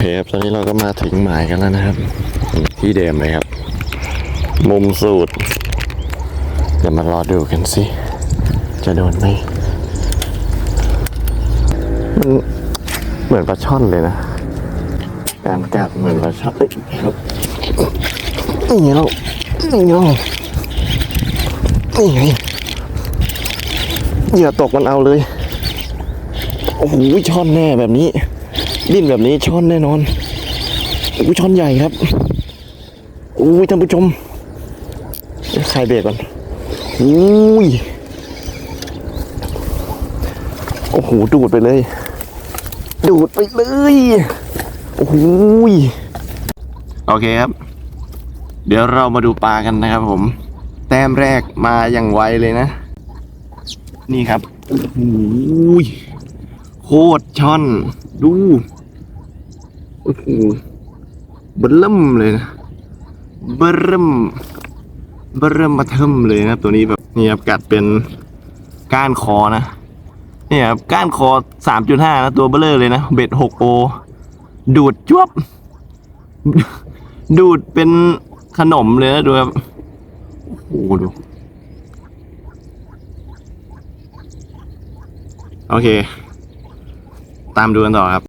โอเคครับตอนนี้เราก็มาถึงหมายกันแล้วนะครับ ที่เดิมเลยครับ มุมสูตรเดี๋ยวมารอดูกันสิ จะโดนไหมมันเหมือนปลาช่อนเลยนะการกัดเหมือนปลาช่อนครับนี่เรานี่เรานี่ไงเหยื่อตกมันเอาเลย โอ้โหช่อนแน่แบบนี้ ดิ้นแบบนี้ช่อนแน่นอนโอ้ยช่อนใหญ่ครับโอ้ยท่านผู้ชมใครเบรกก่อนโอ้ยโอ้โหดูดไปเลย ดูดไปเลยโอ้โหยโอเคครับ เดี๋ยวเรามาดูปลากันนะครับผม แต้มแรกมาอย่างไวเลยนะ นี่ครับโอ้โหยโคตรช่อนดู โอ้โหเบิ่มเลยนะเบิ่มเบิ่มมาเทิมเลยนะครับ ตัวนี้แบบนี่ครับกัดเป็นก้านคอนะนี่ครับก้านคอสามจุดห้านะตัวเบลเลอร์เลยนะเบ็ดหกโอดูดจวบ ดูดเป็นขนมเลยนะดูครับโอ้โหดูโอเค ตามดูกันต่อครับ